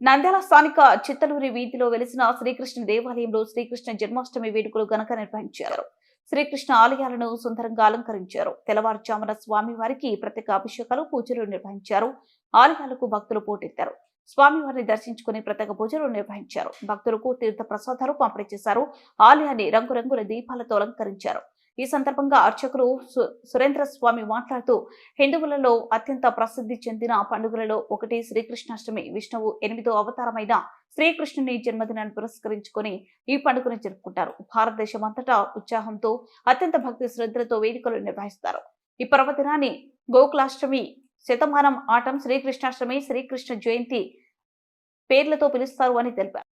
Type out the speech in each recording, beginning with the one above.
నంద్యాల స్థానిక చిత్తలూరి వీధిలో వెలిసిన శ్రీకృష్ణ దేవాలయంలో శ్రీకృష్ణ జన్మాష్టమి వేడుకలు ఘనంగా నిర్వహించారు. శ్రీకృష్ణ ఆలయాలను సుందరంగా అలంకరించారు. తెల్లవారుజామున స్వామివారికి ప్రత్యేక అభిషేకాలు పూజలు నిర్వహించారు. ఆలయాలకు భక్తులు పోటెత్తారు. స్వామివారిని దర్శించుకుని ప్రత్యేక పూజలు నిర్వహించారు. భక్తులకు తీర్థ ప్రసాదాలు పంపిణీ చేశారు. ఆలయాన్ని రంగురంగుల దీపాలతో అలంకరించారు. ఈ సందర్భంగా అర్చకులు సురేంద్ర స్వామి మాట్లాడుతూ హిందువులలో అత్యంత ప్రసిద్ధి చెందిన పండుగలలో ఒకటి శ్రీకృష్ణాష్టమి. విష్ణువు ఎనిమిదో అవతారమైన శ్రీకృష్ణుని జన్మదినాన్ని పురస్కరించుకొని ఈ పండుగను జరుపుకుంటారు. భారతదేశం అంతటా ఉత్సాహంతో అత్యంత భక్తి శ్రద్ధలతో వేడుకలు నిర్వహిస్తారు. ఈ పర్వదినాన్ని గోకులాష్టమి శతమానం ఆటం శ్రీకృష్ణాష్టమి శ్రీకృష్ణ జయంతి పేర్లతో పిలుస్తారు అని తెలిపారు.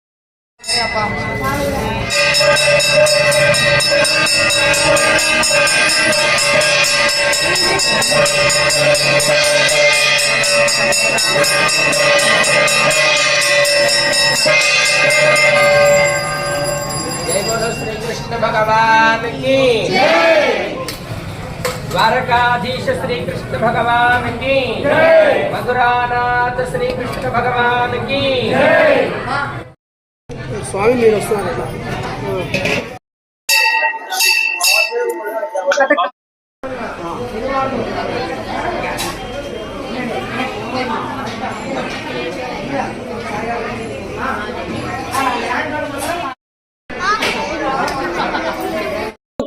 శ్రీకృష్ణ భగవాన్కి ద్వారకాధీశ శ్రీకృష్ణ భగవాన్కి మధురానాథ శ్రీకృష్ణ భగవాన్కి స్వామి నేను వస్తాను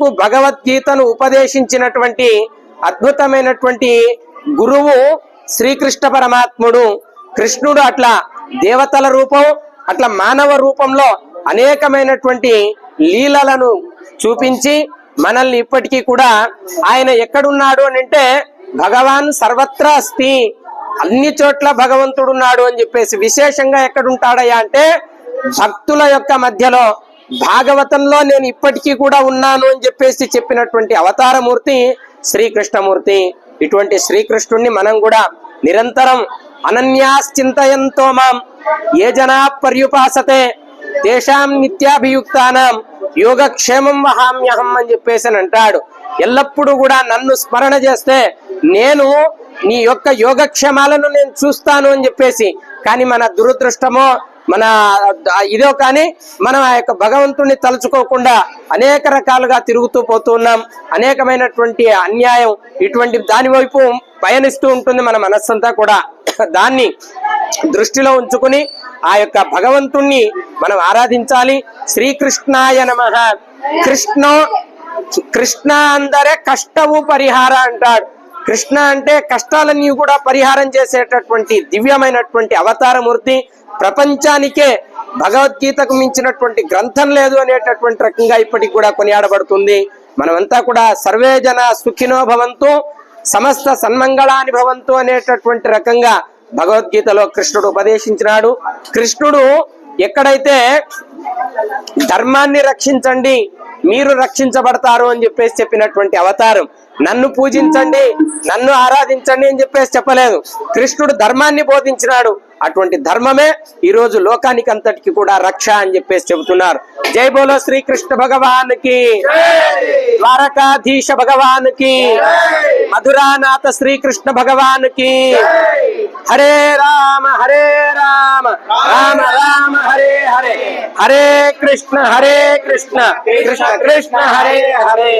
మనకు భగవద్గీతను ఉపదేశించినటువంటి అద్భుతమైనటువంటి గురువు శ్రీకృష్ణ పరమాత్ముడు. కృష్ణుడు అట్లా దేవతల రూపం అట్లా మానవ రూపంలో అనేకమైనటువంటి లీలలను చూపించి మనల్ని ఇప్పటికీ కూడా ఆయన ఎక్కడున్నాడు అని అంటే భగవాన్ సర్వత్రా అస్తి అన్ని చోట్ల భగవంతుడున్నాడు అని చెప్పేసి విశేషంగా ఎక్కడుంటాడయ్యా అంటే భక్తుల యొక్క మధ్యలో భాగవతంలో నేను ఇప్పటికీ కూడా ఉన్నాను అని చెప్పేసి చెప్పినటువంటి అవతారమూర్తి శ్రీకృష్ణమూర్తి. ఇటువంటి శ్రీకృష్ణుణ్ణి మనం కూడా నిరంతరం అనన్యాశ్చింతయంతో మాం. ఏ జనా పర్యుపాసతే తేషాం నిత్యాభియుక్తానం. యోగక్షేమం వహామ్యహం అని చెప్పేసి అని అంటాడు. ఎల్లప్పుడూ కూడా నన్ను స్మరణ చేస్తే నేను నీ యొక్క యోగక్షేమాలను నేను చూస్తాను అని చెప్పేసి. కానీ మన దురదృష్టమో మన ఇదో కానీ మనం ఆ యొక్క భగవంతుణ్ణి తలుచుకోకుండా అనేక రకాలుగా తిరుగుతూ పోతున్నాం అనేకమైనటువంటి అన్యాయం ఇటువంటి దాని వైపు పయనిస్తూ ఉంటుంది మన మనస్సంతా కూడా. దాన్ని దృష్టిలో ఉంచుకుని ఆ యొక్క భగవంతుణ్ణి మనం ఆరాధించాలి. శ్రీకృష్ణాయ నమ. కృష్ణ కృష్ణ అందరే కష్టము పరిహార అంటాడు. కృష్ణ అంటే కష్టాలన్నీ కూడా పరిహారం చేసేటటువంటి దివ్యమైనటువంటి అవతారమూర్తి. ప్రపంచానికే భగవద్గీతకు మించినటువంటి గ్రంథం లేదు అనేటటువంటి రకంగా ఇప్పటికి కూడా కొనియాడబడుతుంది. మనమంతా కూడా సర్వే జన సుఖినో భవంతు సమస్త సన్మంగళాని భవంతు అనేటటువంటి రకంగా భగవద్గీతలో కృష్ణుడు ఉపదేశించినాడు. కృష్ణుడు ఎక్కడైతే ధర్మాన్ని రక్షించండి మీరు రక్షించబడతారు అని చెప్పేసి చెప్పినటువంటి అవతారం. నన్ను పూజించండి నన్ను ఆరాధించండి అని చెప్పేసి చెప్పలేదు. కృష్ణుడు ధర్మాన్ని బోధించినాడు. అటువంటి ధర్మమే ఈ రోజు లోకానికి అంతటికి కూడా రక్ష అని చెప్పేసి చెబుతున్నారు. జై బోలో శ్రీకృష్ణ భగవాన్కి ద్వారకాధీశ భగవాన్కి మధురానాథ శ్రీకృష్ణ భగవాన్కి హరే రామ హరే రామ రామ రామ హరే హరే. హరే కృష్ణ హరే కృష్ణ కృష్ణ కృష్ణ హరే హరే.